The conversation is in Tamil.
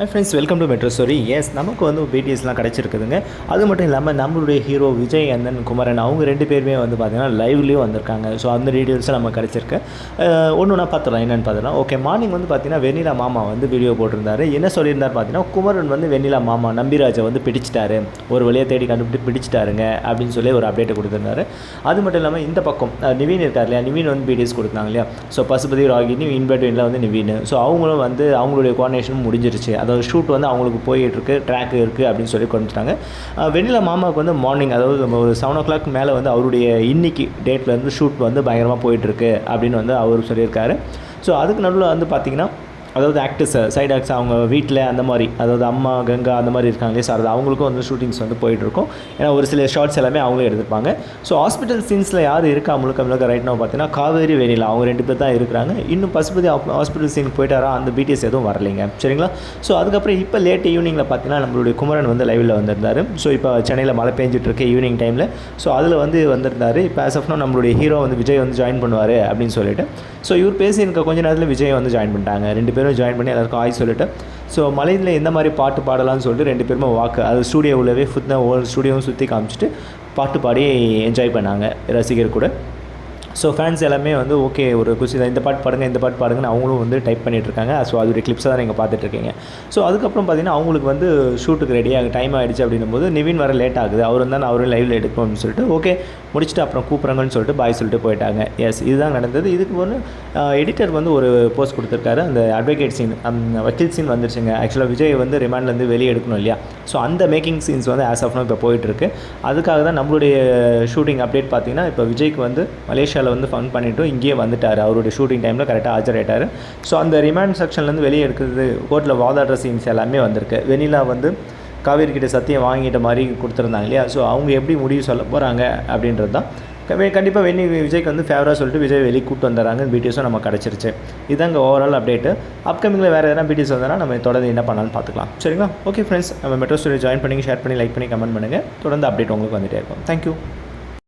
Hi friends welcome to metro stories நமக்கு வந்து பிடிஎஸ்லாம் கிடச்சிருக்குதுங்க. அது மட்டும் இல்லாமல் நம்மளுடைய ஹீரோ விஜய் அண்ணன் குமரன் அவங்க ரெண்டு பேருமே வந்து பார்த்திங்கன்னா லைவ்லேயும் வந்திருக்காங்க. ஸோ அந்த டீட்டெயில்ஸும் நம்ம கிடச்சிருக்கு. ஒன்று ஒன்றா பார்த்துடலாம் என்னென்னு பார்த்துலாம் ஓகே மார்னிங் வந்து பார்த்தீங்கன்னா வெண்ணிலா மாமா வந்து வீடியோ போட்டிருந்தாரு. என்ன சொல்லியிருந்தார் பார்த்தீங்கன்னா குமரன் வந்து வெண்ணிலா மாமா நம்பிராஜை வந்து பிடிச்சிட்டாரு. ஒரு வழியாக தேடி கண்டுபிடிச்சு பிடிச்சிட்டாருங்க அப்படின்னு சொல்லி ஒரு அப்டேட் கொடுத்துருந்தாரு. அது மட்டும் இல்லாமல் இந்த பக்கம் நிவீன் நிவின் இருக்கார் இல்லையா? நிவின் வந்து பிடிஎஸ் கொடுத்தாங்க இல்லையா? ஸோ பசுபதி ராகினி இன்வெர்டினில் வந்து நிவீன். ஸோ அவங்களும் வந்து அவங்களுடைய கோஆர்டினேஷனும் முடிஞ்சிருச்சு. அதாவது ஷூட் வந்து அவங்களுக்கு போயிட்டுருக்கு ட்ராக் இருக்குது அப்படின்னு சொல்லி கொடுத்துட்டாங்க அஹ், வெண்ணிலா மாமாவுக்கு வந்து மார்னிங் அதாவது ஒரு செவன் ஓ கிளாக் மேலே வந்து அவருடைய இன்னைக்கு டேட்டில் வந்து ஷூட் வந்து பயங்கரமாக போயிட்டுருக்கு அப்படின்னு வந்து அவர் சொல்லியிருக்காரு. ஸோ அதுக்கு நடுவில் வந்து பார்த்திங்கன்னா அதாவது ஆக்டர்ஸ் சைட் ஆக்டர்ஸ் அவங்க வீட்டில் அந்த மாதிரி அதாவது அம்மா கங்கா அந்த மாதிரி இருக்காங்களே சார் அது அவங்களுக்கும் வந்து ஷூட்டிங்ஸ் வந்து போயிட்டுருக்கும். ஏன்னா ஒரு சில ஷார்ட்ஸ் எல்லாமே அவங்களே எடுத்திருப்பாங்க. ஸோ ஹாஸ்பிட்டல் சீன்ஸில் யார் இருக்கா முழுக்க முழுக்க ரைட் நான் பார்த்தீங்கன்னா காவேரி வெனிலா அவங்க ரெண்டு பேர் தான் இருக்கிறாங்க. இன்னும் பசுபதி ஹாஸ்பிட்டல் சீன் போயிட்டாரா அந்த பிடிஎஸ் எதுவும் வரலைங்க. சரிங்களா? ஸோ அதுக்கப்புறம் இப்போ லேட் ஈவினிங்கில் பார்த்தீங்கன்னா நம்மளுடைய குமரன் வந்து லைவில் வந்திருந்தார். ஸோ இப்போ சென்னையில் மழை பெஞ்சிகிட்டுருக்கு ஈவினிங் டைமில் ஸோ அதில் வந்து வந்திருந்தார். இப்போ ஆஸ் ஆஃப் நம்மளுடைய ஹீரோ வந்து விஜய் வந்து ஜாயின் பண்ணுவார் அப்படின்னு சொல்லிட்டு. ஸோ இவர் பேசி இருக்க கொஞ்ச நேரத்தில் விஜய் வந்து ஜாயின் பண்ணிட்டாங்க. ரெண்டு பேர் பேரும் ஜாயின் பண்ணி எல்லாருக்கும் ஆய் சொல்லிட்டு. ஸோ மலையில் எந்த மாதிரி பாட்டு பாடலாம்னு சொல்லிட்டு ரெண்டு பேருமே வாக்கு அது ஸ்டூடியோ உள்ளவே ஓல் ஸ்டூடியோவும் சுற்றி காமிச்சிட்டு பாட்டு பாடி என்ஜாய் பண்ணாங்க ரசிகர் கூட. ஸோ ஃபேன்ஸ் எல்லாமே வந்து ஓகே ஒரு குஷி தான் இந்த பாட்டு பாடுங்க இந்த பாட்டு பாடுங்கன்னு அவங்களும் வந்து டைப் பண்ணிகிட்ருக்காங்க ஸோ அதோடைய கிளிப்ஸாக தான் நீங்கள் பார்த்துட்ருக்கீங்க ஸோ அதுக்கப்புறம் பார்த்தீங்கன்னா அவங்களுக்கு வந்து ஷூட்டுக்கு ரெடி ஆகும் டைம் ஆகிடுச்சு அப்படின்னும் போது நிவின் வர லேட் ஆகுது. அவர் தான் அவரும் லைவில் எடுக்கணும்னு சொல்லிட்டு ஓகே முடிச்சுட்டு அப்புறம் கூப்பிட்றாங்கன்னு சொல்லிட்டு பாய் சொல்லிட்டு போயிட்டாங்க. எஸ் இதுதான் நடந்தது. இதுக்கு ஒன்று எடிட்டர் வந்து ஒரு போஸ்ட் கொடுத்துருக்காரு. அந்த அட்வொகேட் சீன் வக்கீல் சீன் வந்துருச்சுங்க. ஆக்சுவலாக விஜய் வந்து ரிமாண்ட்லேருந்து வெளியே எடுக்கணும் இல்லையா? ஸோ அந்த மேக்கிங் சீன்ஸ் வந்து ஆஸ் ஆஃப் நோ இப்போ போயிட்டுருக்கு அதுக்காக தான் நம்மளுடைய ஷூட்டிங் அப்டேட் பார்த்தீங்கன்னா இப்போ விஜய்க்கு வந்து மலேசியாவில் வந்து ஃபன் பண்ணிவிட்டு இங்கேயே வந்துட்டார். அவருடைய ஷூட்டிங் டைமில் கரெக்டாக ஆஜராயிட்டார். ஸோ அந்த ரிமாண்ட் செக்ஷன்லேருந்து வெளியே எடுக்கிறது கோர்ட்டில் வாதாடுற சீன்ஸ் எல்லாமே வந்திருக்கு. வெனிலா வந்து காவேரி கிட்ட சத்தியம் வாங்கிட்ட மாதிரி கொடுத்துருந்தாங்க இல்லையா? ஸோ அவங்க எப்படி முடிவு சொல்ல போகிறாங்க அப்படின்றது தான். கண்டிப்பாக வெண்ணி விஜய்க்கு வந்து ஃபேவராக சொல்லிட்டு விஜய் வெளியே கூட்டு வந்துடுறாங்க. பிடிஎஸும் நம்ம கிடச்சிருச்சு. இதாங்க ஓவரால் அப்டேட்டு அப்கமிங்கில் வேறு எதனா பிடிஎஸ் வந்தனா நம்ம தொடர்ந்து என்ன பண்ணாலும் பார்த்துக்கலாம். சரிங்களா? ஓகே ஃப்ரெண்ட்ஸ் நம்ம மெட்ரோ ஸ்டோரி ஜாயின் பண்ணி ஷேர் பண்ணி லைக் பண்ணி கமெண்ட் பண்ணுங்கள் தொடர்ந்து அப்டேட் உங்களுக்கு வந்துகிட்டே இருக்கும். தேங்க்யூ